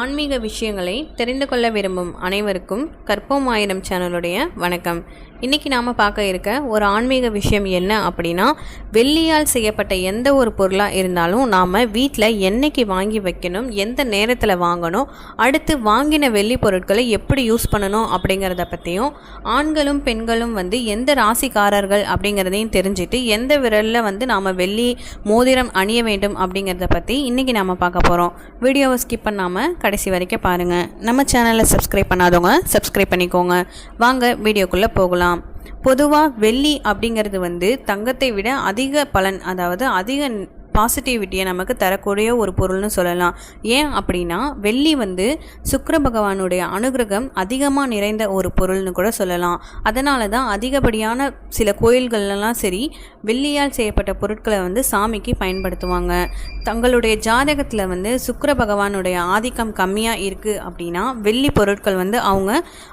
ஆன்மீக விஷயங்களை தெரிந்து கொள்ள விரும்பும் அனைவருக்கும் கற்போம் ஆயிரம் சேனலுடைய வணக்கம். இன்றைக்கி நாம் பார்க்க இருக்க ஒரு ஆன்மீக விஷயம் என்ன அப்படின்னா வெள்ளியால் செய்யப்பட்ட எந்த ஒரு பொருளாக இருந்தாலும் நாம் வீட்டில் என்னைக்கு வாங்கி வைக்கணும் எந்த நேரத்தில் வாங்கணும் அடுத்து வாங்கின வெள்ளி பொருட்களை எப்படி யூஸ் பண்ணணும் அப்படிங்கிறத பற்றியும் ஆண்களும் பெண்களும் வந்து எந்த ராசிக்காரர்கள் அப்படிங்கிறதையும் தெரிஞ்சுட்டு எந்த விரலில் வந்து நாம் வெள்ளி மோதிரம் அணிய வேண்டும் அப்படிங்கிறத பற்றி இன்றைக்கி நாம் பார்க்க போகிறோம் வீடியோவை ஸ்கிப் பண்ணாமல் கடைசி வரைக்கும் பாருங்கள் நம்ம சேனலை சப்ஸ்கிரைப் பண்ணாதவங்க சப்ஸ்கிரைப் பண்ணிக்கோங்க. வாங்க வீடியோக்குள்ளே போகலாம். பொதுவாக வெள்ளி அப்படிங்கிறது வந்து தங்கத்தை விட அதிக பலன் அதாவது அதிக பாசிட்டிவிட்டியை நமக்கு தரக்கூடிய ஒரு பொருள்னு சொல்லலாம். ஏன் அப்படின்னா வெள்ளி வந்து சுக்கர பகவானுடைய அனுகிரகம் அதிகமாக நிறைந்த ஒரு பொருள்னு கூட சொல்லலாம். அதனால தான் அதிகப்படியான சில கோயில்கள்லாம் சரி வெள்ளியால் செய்யப்பட்ட பொருட்களை வந்து சாமிக்கு பயன்படுத்துவாங்க. தங்களுடைய ஜாதகத்தில் வந்து சுக்கர பகவானுடைய ஆதிக்கம் கம்மியாக இருக்குது அப்படின்னா வெள்ளி பொருட்கள் வந்து அவங்க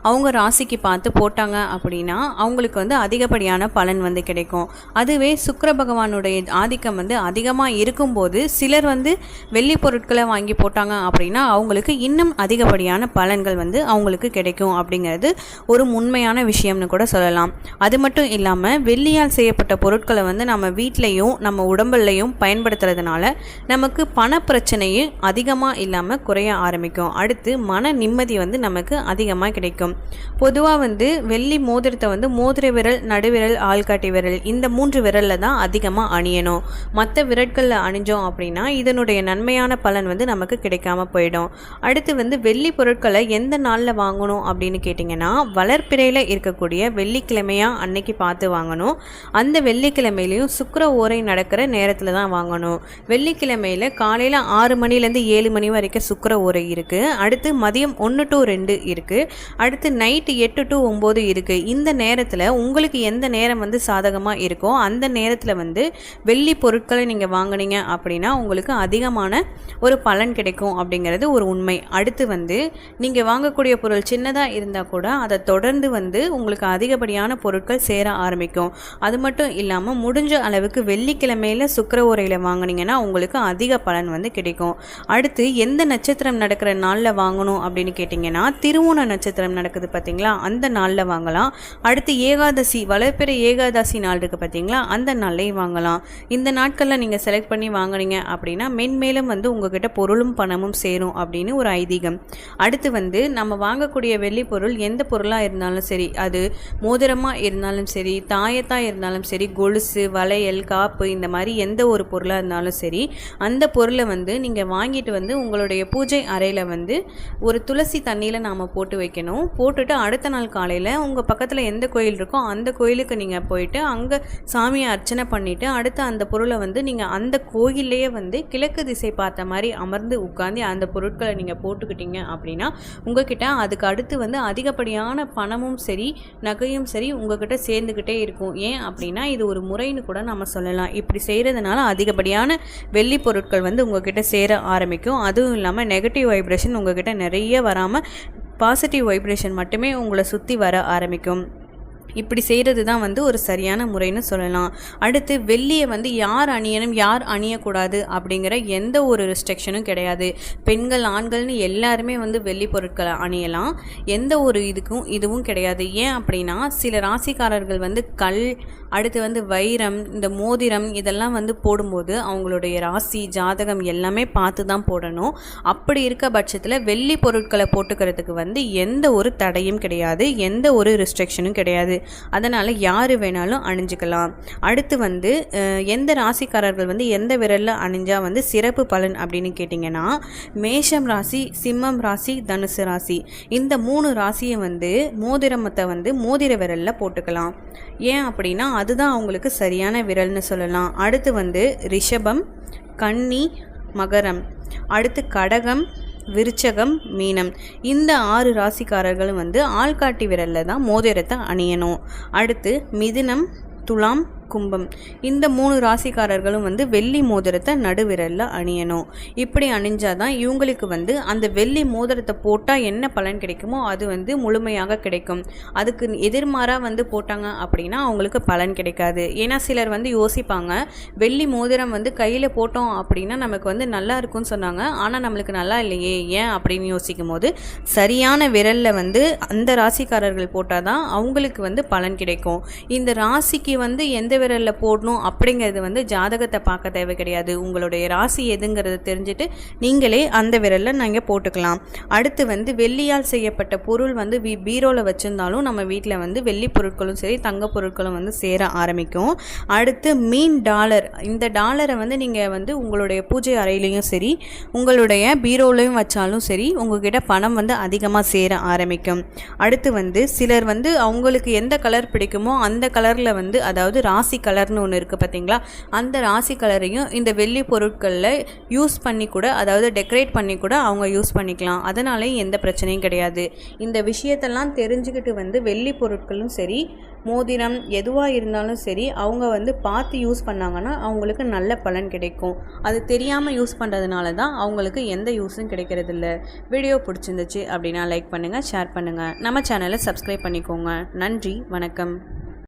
அவங்க ராசிக்கு பார்த்து போட்டாங்க அப்படின்னா அவங்களுக்கு வந்து அதிகப்படியான பலன் வந்து கிடைக்கும். அதுவே சுக்கர பகவானுடைய ஆதிக்கம் வந்து அதிகமாக இருக்கும்போது சிலர் வந்து வெள்ளி பொருட்களை வாங்கி போட்டாங்க அப்படின்னா அவங்களுக்கு இன்னும் அதிகப்படியான பலன்கள் வந்து அவங்களுக்கு கிடைக்கும் அப்படிங்கிறது ஒரு உண்மையான விஷயம்னு கூட சொல்லலாம். அது மட்டும் இல்லாமல் வெள்ளியால் செய்யப்பட்ட பொருட்களை வந்து நம்ம வீட்லேயும் நம்ம உடம்புலையும் பயன்படுத்துறதுனால நமக்கு பண பிரச்சனையே அதிகமாக இல்லாமல் குறைய ஆரம்பிக்கும். அடுத்து மன நிம்மதி வந்து நமக்கு அதிகமாக கிடைக்கும். பொதுவாக வந்து வெள்ளி மோதிரத்தை வந்து மோதிர விரல் நடுவிரல் ஆள்காட்டி விரல் இந்த மூன்று விரலில் தான் அதிகமாக அணியணும். மற்ற விரட்கள் விரட்களில் அணிஞ்சோம் அப்படின்னா இதனுடைய நன்மையான பலன் வந்து நமக்கு கிடைக்காம போயிடும். அடுத்து வந்து வெள்ளி பொருட்களை எந்த நாளில் வாங்கணும் அப்படின்னு கேட்டிங்கன்னா வளர்ப்பிறையில் இருக்கக்கூடிய வெள்ளிக்கிழமையாக அன்னைக்கு பார்த்து வாங்கணும். அந்த வெள்ளிக்கிழமையிலையும் சுக்கர ஓரை நடக்கிற நேரத்தில் தான் வாங்கணும். வெள்ளிக்கிழமையில் காலையில் ஆறு மணிலேருந்து ஏழு மணி வரைக்கும் சுக்கர ஓரை இருக்குது அடுத்து மதியம் ஒன்று டு ரெண்டு இருக்குது அடுத்து நைட்டு எட்டு டு ஒம்பது இருக்குது இந்த நேரத்தில் உங்களுக்கு எந்த நேரம் வந்து சாதகமாக இருக்கோ அந்த நேரத்தில் வந்து வெள்ளி பொருட்களை நீங்கள் வாங்கினீங்க அப்படின்னா உங்களுக்கு அதிகமான ஒரு பலன் கிடைக்கும் அப்படிங்கிறது ஒரு உண்மை. அடுத்து வந்து நீங்கள் வாங்கக்கூடிய பொருள் சின்னதாக இருந்தால் கூட அதை தொடர்ந்து வந்து உங்களுக்கு அதிகப்படியான பொருட்கள் சேர ஆரம்பிக்கும். அது மட்டும் இல்லாமல் முடிஞ்ச அளவுக்கு வெள்ளிக்கிழமையில் சுக்கர உரையில் வாங்குனீங்கன்னா உங்களுக்கு அதிக பலன் வந்து கிடைக்கும். அடுத்து எந்த நட்சத்திரம் நடக்கிற நாளில் வாங்கணும் அப்படின்னு கேட்டிங்கன்னா திருவோண நட்சத்திரம் நடக்குது பார்த்தீங்களா அந்த நாளில் வாங்கலாம். அடுத்து ஏகாதசி வளர்ப்பிற ஏகாதசி நாள் இருக்குது பார்த்தீங்களா அந்த நாள்லையும் வாங்கலாம். இந்த நாட்களில் நீங்கள் செலக்ட் பண்ணி வாங்குனீங்க அப்படின்னா மென்மேலும் வந்து உங்ககிட்ட பொருளும் பணமும் சேரும் அப்படின்னு ஒரு ஐதீகம். அடுத்து வந்து நம்ம வாங்கக்கூடிய வெள்ளி பொருள் எந்த பொருளாக இருந்தாலும் சரி அது மோதிரமாக இருந்தாலும் சரி தாயத்தாக இருந்தாலும் சரி கொலுசு வளையல் காப்பு இந்த மாதிரி எந்த ஒரு பொருளாக இருந்தாலும் சரி அந்த பொருளை வந்து நீங்கள் வாங்கிட்டு வந்து உங்களுடைய பூஜை அறையில் வந்து ஒரு துளசி தண்ணியில் நாம் போட்டு வைக்கணும். போட்டுட்டு அடுத்த நாள் காலையில் உங்கள் பக்கத்தில் எந்த கோயில் இருக்கோ அந்த கோயிலுக்கு நீங்கள் போயிட்டு அங்கே சாமியை அர்ச்சனை பண்ணிவிட்டு அடுத்து அந்த பொருளை வந்து நீங்கள் அந்த அந்த கோயில்லையே வந்து கிழக்கு திசை பார்த்த மாதிரி அமர்ந்து உட்காந்து அந்த பொருட்களை நீங்கள் போட்டுக்கிட்டீங்க அப்படின்னா உங்ககிட்ட அதுக்கு அடுத்து வந்து அதிகப்படியான பணமும் சரி நகையும் சரி உங்ககிட்ட சேர்ந்துக்கிட்டே இருக்கும். ஏன் அப்படின்னா இது ஒரு முறைன்னு கூட நம்ம சொல்லலாம். இப்படி செய்கிறதுனால அதிகப்படியான வெள்ளி பொருட்கள் வந்து உங்ககிட்ட சேர ஆரம்பிக்கும். அதுவும் இல்லாமல் நெகட்டிவ் வைப்ரேஷன் உங்ககிட்ட நிறைய வராமல் பாசிட்டிவ் வைப்ரேஷன் மட்டுமே உங்களை சுற்றி வர ஆரம்பிக்கும். இப்படி செய்கிறது தான் வந்து ஒரு சரியான முறைன்னு சொல்லலாம். அடுத்து வெள்ளியை வந்து யார் அணியணும் யார் அணியக்கூடாது அப்படிங்கிற எந்த ஒரு ரெஸ்ட்ரிக்ஷனும் கிடையாது. பெண்கள் ஆண்கள்னு எல்லாருமே வந்து வெள்ளி பொருட்களை அணியலாம். எந்த ஒரு இதுக்கும் இதுவும் கிடையாது. ஏன் அப்படின்னா சில ராசிக்காரர்கள் வந்து கல் அடுத்து வந்து வைரம் இந்த மோதிரம் இதெல்லாம் வந்து போடும்போது அவங்களுடைய ராசி ஜாதகம் எல்லாமே பார்த்து தான் போடணும். அப்படி இருக்க பட்சத்தில் வெள்ளி பொருட்களை போட்டுக்கிறதுக்கு வந்து எந்த ஒரு தடையும் கிடையாது. எந்த ஒரு ரெஸ்ட்ரிக்ஷனும் கிடையாது. அதனால் யார் வேணாலும் அணிஞ்சிக்கலாம். அடுத்து வந்து எந்த ராசிக்காரர்கள் வந்து எந்த விரலில் அணிஞ்சால் வந்து சிறப்பு பலன் அப்படின்னு கேட்டிங்கன்னா மேஷம் ராசி சிம்மம் ராசி தனுசு ராசி. இந்த மூணு ராசியை வந்து மோதிரமத்தை வந்து மோதிர விரலில் போட்டுக்கலாம். ஏன் அப்படின்னா அதுதான் அவங்களுக்கு சரியான விரல்னு சொல்லலாம். அடுத்து வந்து ரிஷபம் கன்னி மகரம். அடுத்து கடகம் விருச்சகம் மீனம். இந்த ஆறு ராசிக்காரர்களும் வந்து ஆள்காட்டி விரலில் தான் மோதிரத்தை அணியணும். அடுத்து மிதுனம் துலாம் கும்பம். இந்த மூணு ராசிக்காரர்களும் வந்து வெள்ளி மோதிரத்தை நடுவிரலில் அணியணும். இப்படி அணிஞ்சாதான் இவங்களுக்கு வந்து அந்த வெள்ளி மோதிரத்தை போட்டால் என்ன பலன் கிடைக்குமோ அது வந்து முழுமையாக கிடைக்கும். அதுக்கு எதிர்மாறாக வந்து போட்டாங்க அப்படின்னா அவங்களுக்கு பலன் கிடைக்காது. ஏன்னா சிலர் வந்து யோசிப்பாங்க வெள்ளி மோதிரம் வந்து கையில் போட்டோம் அப்படின்னா நமக்கு வந்து நல்லா இருக்கும்னு சொன்னாங்க. ஆனால் நம்மளுக்கு நல்லா இல்லையே ஏன் அப்படின்னு யோசிக்கும் போது சரியான விரலில் வந்து அந்த ராசிக்காரர்கள் போட்டால் தான் அவங்களுக்கு வந்து பலன் கிடைக்கும். இந்த ராசிக்கு வந்து எந்த விரலில் போடணும் அப்படிங்கிறது வந்து ஜாதகத்தை பார்க்க தேவை கிடையாது. உங்களுடைய ராசி எதுங்கிறத தெரிஞ்சுட்டு நீங்களே அந்த விரலில் நீங்கள் போட்டுக்கலாம். அடுத்து வந்து வெள்ளியால் செய்யப்பட்ட பொருள் வந்து வீ பீரோவில் வச்சுருந்தாலும் நம்ம வீட்டில் வந்து வெள்ளி பொருட்களும் சரி தங்க பொருட்களும் வந்து சேர ஆரம்பிக்கும். அடுத்து மீன் டாலர். இந்த டாலரை வந்து நீங்கள் வந்து உங்களுடைய பூஜை அறையிலையும் சரி உங்களுடைய பீரோலையும் வச்சாலும் சரி உங்ககிட்ட பணம் வந்து அதிகமாக சேர ஆரம்பிக்கும். அடுத்து வந்து சிலர் வந்து அவங்களுக்கு எந்த கலர் பிடிக்குமோ அந்த கலரில் வந்து அதாவது ராசி ராசி கலர்னு ஒன்று இருக்குது பார்த்தீங்களா அந்த ராசி கலரையும் இந்த வெள்ளி பொருட்களில் யூஸ் பண்ணி கூட அதாவது டெக்கரேட் பண்ணி கூட அவங்க யூஸ் பண்ணிக்கலாம். அதனால எந்த பிரச்சனையும் கிடையாது. இந்த விஷயத்தெல்லாம் தெரிஞ்சுக்கிட்டு வந்து வெள்ளி பொருட்களும் சரி மோதிரம் எதுவாக இருந்தாலும் சரி அவங்க வந்து பார்த்து யூஸ் பண்ணாங்கன்னா அவங்களுக்கு நல்ல பலன் கிடைக்கும். அது தெரியாமல் யூஸ் பண்ணுறதுனால தான் அவங்களுக்கு எந்த யூஸும் கிடைக்கிறதில்ல. வீடியோ பிடிச்சிருந்துச்சு அப்படின்னா லைக் பண்ணுங்கள் ஷேர் பண்ணுங்கள் நம்ம சேனலை சப்ஸ்கிரைப் பண்ணிக்கோங்க. நன்றி வணக்கம்.